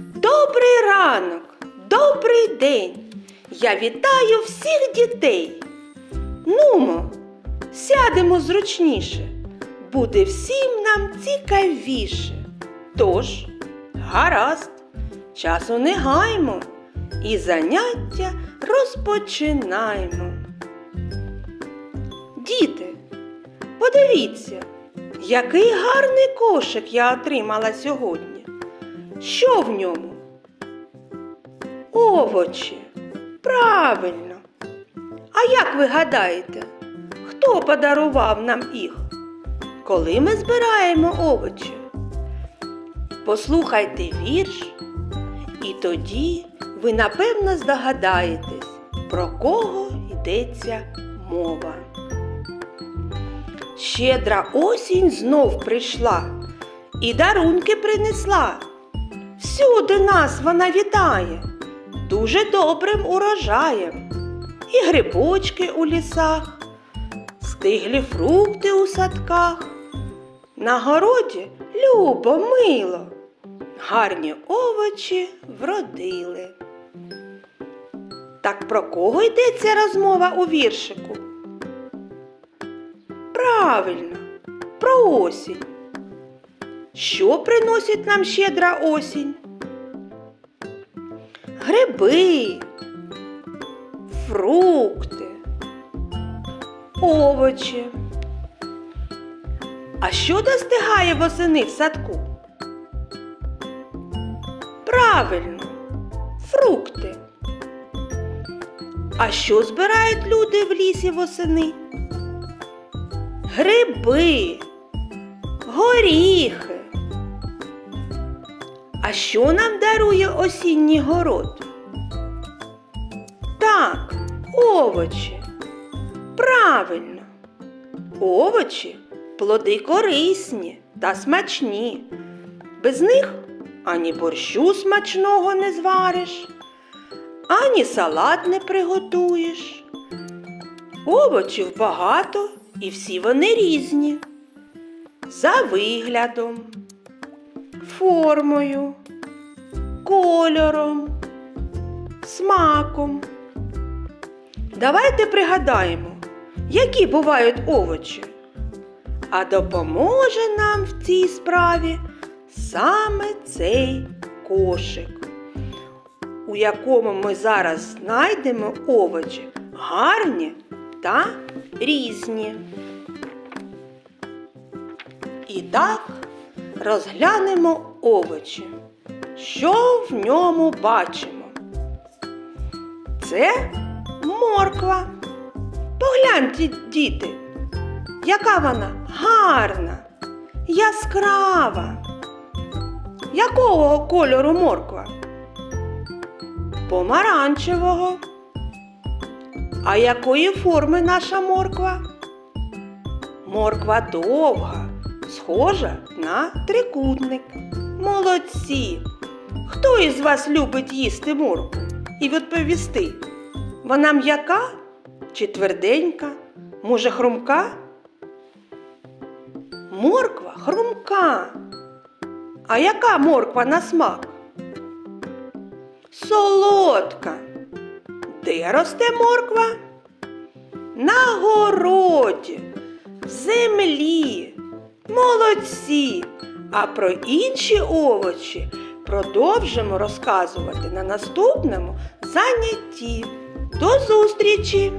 Добрий ранок, добрий день. Я вітаю всіх дітей. Нумо, сядемо зручніше, буде всім нам цікавіше. Тож, гаразд, часу не гаймо і заняття розпочинаємо. Діти, подивіться, який гарний кошик я отримала сьогодні. Що в ньому? Овочі. Правильно. А як ви гадаєте, хто подарував нам їх? Коли ми збираємо овочі? Послухайте вірш, і тоді ви напевно здогадаєтесь, про кого йдеться мова. Щедра осінь знов прийшла і дарунки принесла. Всюди нас вона вітає, дуже добрим урожаєм. І грибочки у лісах, стиглі фрукти у садках. На городі любо мило, гарні овочі вродили. Так про кого йдеться розмова у віршику? Правильно, про осінь. Що приносить нам щедра осінь? Гриби, фрукти, овочі. А що достигає восени в садку? Правильно, фрукти. А що збирають люди в лісі восени? Гриби, горіхи. А що нам дарує осінній город? Так, овочі. Правильно. Овочі плоди корисні та смачні. Без них ані борщу смачного не звариш, ані салат не приготуєш. Овочів багато і всі вони різні. За виглядом, формою, кольором, смаком. Давайте пригадаємо, які бувають овочі. А допоможе нам в цій справі саме цей кошик, у якому ми зараз знайдемо овочі гарні та різні. І так розглянемо овочі. Що в ньому бачимо? Це морква. Погляньте, діти, яка вона гарна, яскрава. Якого кольору морква? Помаранчевого. А якої форми наша морква? Морква довга, схожа на трикутник. Молодці! Хто із вас любить їсти моркву? І відповісти, вона м'яка чи тверденька, може хрумка? Морква хрумка. А яка морква на смак? Солодка. Де росте морква? На городі, в землі. Молодці. А про інші овочі продовжимо розказувати на наступному занятті. До зустрічі!